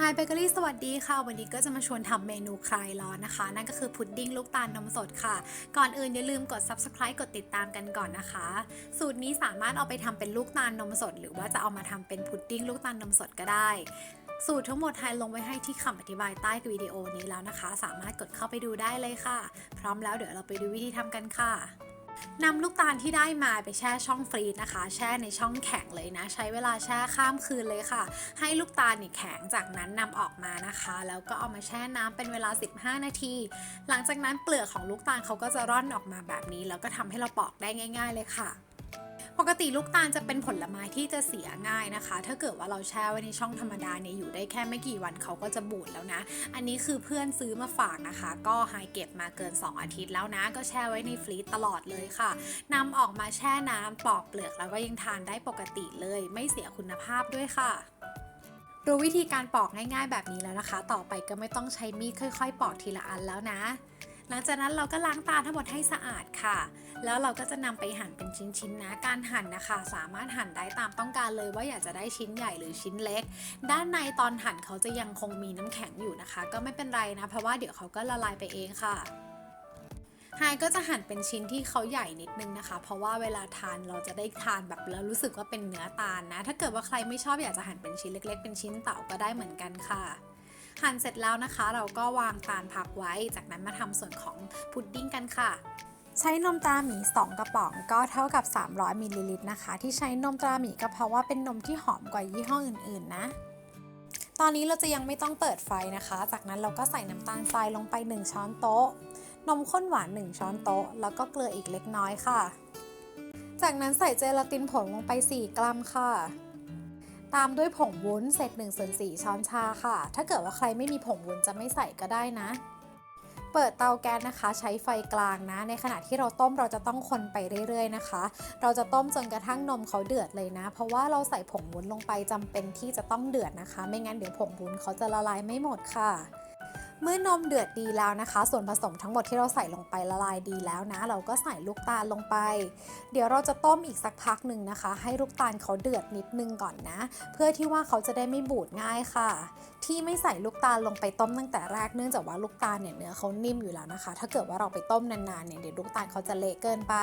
Hi Bakery สวัสดีค่ะ วันนี้ก็จะมาชวนทำเมนูคลายร้อนนะคะ นั่นก็คือพุดดิ้งลูกตาลนมสดค่ะ ก่อนอื่นอย่าลืมกด subscribe กดติดตามกันก่อนนะคะ สูตรนี้สามารถเอาไปทำเป็นลูกตาลนมสด หรือว่าจะเอามาทำเป็นพุดดิ้งลูกตาลนมสดก็ได้ สูตรทั้งหมดไทยลงไว้ให้ที่คำอธิบายใต้วิดีโอนี้แล้วนะคะ สามารถกดเข้าไปดูได้เลยค่ะ พร้อมแล้วเดี๋ยวเราไปดูวิธีทำกันค่ะ นำลูกตาลที่ได้มาไปแช่ช่องฟรีซนะคะ แช่ในช่องแข็งเลยนะ ใช้เวลาแช่ข้ามคืนเลยค่ะ ให้ลูกตาลนี่แข็งจากนั้นนำออกมานะคะ แล้วก็เอามาแช่น้ำเป็นเวลา 15 นาที หลังจากนั้นเปลือกของลูกตาลเขาก็จะร่อนออกมาแบบนี้ แล้วก็ทำให้เราปอกได้ง่าย ๆ เลยค่ะ ปกติลูกตาลจะเป็นผลไม้ที่จะเสียง่ายนะคะ ถ้าเกิดว่าเราแช่ไว้ในช่องธรรมดาเนี่ยอยู่ได้แค่ไม่กี่วันเขาก็จะบูดแล้วนะ อันนี้คือเพื่อนซื้อมาฝากนะคะ ก็หายเก็บมาเกิน 2 อาทิตย์แล้วนะ ก็แช่ไว้ในฟรีซตลอดเลยค่ะนำออกมาแช่น้ำปอกเปลือกแล้วก็ยังทานได้ปกติเลย ไม่เสียคุณภาพด้วยค่ะรู้วิธีการปอกง่ายๆแบบนี้แล้วนะคะ ต่อไปก็ไม่ต้องใช้มีดค่อย ๆ ปอกทีละอันแล้วนะ หลังจากนั้นเราก็ล้างตาทั้งหมดให้สะอาดค่ะ แล้วเราก็จะนำไปหั่นเป็นชิ้นๆนะ การหั่นนะคะ สามารถหั่นได้ตามต้องการเลยว่าอยากจะได้ชิ้นใหญ่หรือชิ้นเล็ก ด้านในตอนหั่นเขาจะยังคงมีน้ำแข็งอยู่นะคะ ก็ไม่เป็นไรนะ เพราะว่าเดี๋ยวเขาก็ละลายไปเองค่ะไฮก็จะหั่นเป็นชิ้นที่เขาใหญ่นิดนึงนะคะ เพราะว่าเวลาทานเราจะได้ทานแบบแล้วรู้สึกว่าเป็นเนื้อตาลนะ ถ้าเกิดว่าใครไม่ชอบอยากจะหั่นเป็นชิ้นเล็ก ๆ เป็นชิ้นเต่าก็ได้เหมือนกันค่ะ หั่นเสร็จแล้วนะคะ เราก็วางตาลพักไว้ จากนั้นมาทำส่วนของพุดดิ้งกันค่ะใช้นมตราหมี 2 กระป๋องก็เท่ากับ 300มิลลิลิตรนะคะ ที่ใช้นมตราหมีก็เพราะว่าเป็นนมที่หอมกว่ายี่ห้ออื่นๆนะ ตอนนี้เราจะยังไม่ต้องเปิดไฟนะคะ จากนั้นเราก็ใส่น้ำตาลทรายลงไป 1 ช้อนโต๊ะ นมข้นหวาน 1 ช้อนโต๊ะ แล้วก็เกลืออีกเล็กน้อยค่ะ จากนั้นใส่เจลาตินผงลงไป 4 กรัมค่ะ ตามด้วยผงวุ้นเศษ1ส่วน4ช้อนชาค่ะ ถ้าเกิดว่าใครไม่มีผงวุ้นจะไม่ใส่ก็ได้นะ เปิดเตาแก๊สนะคะ ใช้ไฟกลางนะ ในขณะที่เราต้มเราจะต้องคนไปเรื่อยๆนะคะ เราจะต้มจนกระทั่งนมเขาเดือดเลยนะ เพราะว่าเราใส่ผงวุ้นลงไปจำเป็นที่จะต้องเดือดนะคะ ไม่งั้นเดี๋ยวผงวุ้นเขาจะละลายไม่หมดค่ะ เมื่อนมเดือดดีแล้วนะคะ ส่วนผสมทั้งหมดที่เราใส่ลงไปละลายดีแล้วนะ เราก็ใส่ลูกตาลลงไป เดี๋ยวเราจะต้มอีกสักพักหนึ่งนะคะ ให้ลูกตาลเขาเดือดนิดนึงก่อนนะ เพื่อที่ว่าเขาจะได้ไม่บูดง่ายค่ะ ที่ไม่ใส่ลูกตาลลงไปต้มตั้งแต่แรกเนื่องจากว่าลูกตาลเนี่ยเนื้อเขานิ่มอยู่แล้วนะคะ ถ้าเกิดว่าเราไปต้มนานๆเนี่ยเดี๋ยวลูกตาลเขาจะเละเกินไป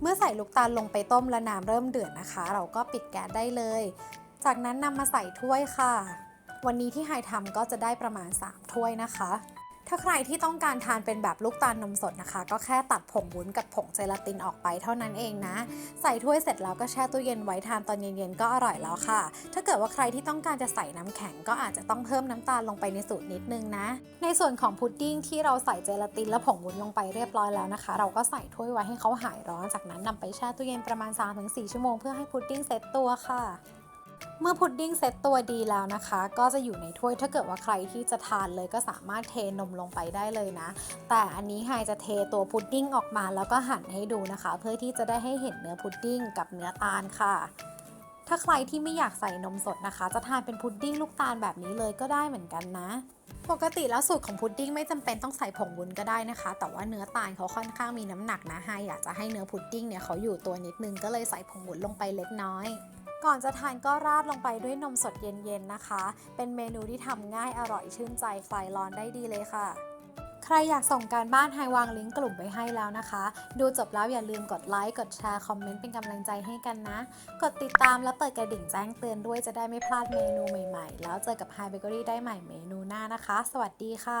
เมื่อใส่ลูกตาลลงไปต้มและน้ำเริ่มเดือดนะคะ เราก็ปิดแก๊สได้เลย จากนั้นนำมาใส่ถ้วยค่ะ วันนี้ที่ไฮทำก็จะได้ประมาณ 3 ถ้วยนะคะ ถ้าใครที่ต้องการทานเป็นแบบลูกตาลนมสดนะคะ ก็แค่ตัดผงวุ้นกับผงเจลาตินออกไปเท่านั้นเองนะ ใส่ถ้วยเสร็จแล้วก็แช่ตู้เย็นไว้ทานตอนเย็นๆก็อร่อยแล้วค่ะ ถ้าเกิดว่าใครที่ต้องการจะใส่น้ำแข็งก็อาจจะต้องเพิ่มน้ำตาลลงไปในสูตรนิดนึงนะ ในส่วนของพุดดิ้งที่เราใส่เจลาตินและผงวุ้นลงไปเรียบร้อยแล้วนะคะ เราก็ใส่ถ้วยไว้ให้เขาหายร้อน จากนั้นนำไปแช่ตู้เย็นประมาณ 3-4 ชั่วโมงเพื่อให้พุดดิ้งเซ็ตตัวค่ะ เมื่อพุดดิ้งเซ็ตตัวดีแล้วนะคะ ก็จะอยู่ในถ้วยถ้าเกิดว่าใครที่จะทานเลยก็สามารถเทนมลงไปได้เลยนะ แต่อันนี้ไฮจะเทตัวพุดดิ้งออกมาแล้วก็หั่นให้ดูนะคะ เพื่อที่จะได้ให้เห็นเนื้อพุดดิ้งกับเนื้อตาลค่ะ ถ้าใครที่ไม่อยากใส่นมสดนะคะ จะทานเป็นพุดดิ้งลูกตาลแบบนี้เลยก็ได้เหมือนกันนะ ปกติแล้วสูตรของพุดดิ้งไม่จำเป็นต้องใส่ผงวุ้นก็ได้นะคะ แต่ว่าเนื้อตาลเขาค่อนข้างมีน้ำหนักนะไฮอยากจะให้เนื้อพุดดิ้งเนี่ยเขาอยู่ตัวนิดนึงก็เลยใส่ผงวุ้นลงไปเล็กน้อยก่อนจะทานก็ราดลงไปด้วยนมสดเย็นๆนะคะ เป็นเมนูที่ทำง่ายอร่อยชื่นใจคลายร้อนได้ดีเลยค่ะ รอยากส่งการบ้านไฮวางลิงก์กลุ่มไว้ให้แล้วนะคะ ดูจบแล้วอย่าลืมกดไลค์ กดแชร์ คอมเมนต์เป็นกำลังใจให้กันนะ กดติดตามและเปิดกระดิ่งแจ้งเตือนด้วยจะได้ไม่พลาดเมนูใหม่ๆ แล้วเจอกับไฮเบเกอรี่ได้ใหม่เมนูหน้านะคะ สวัสดีค่ะ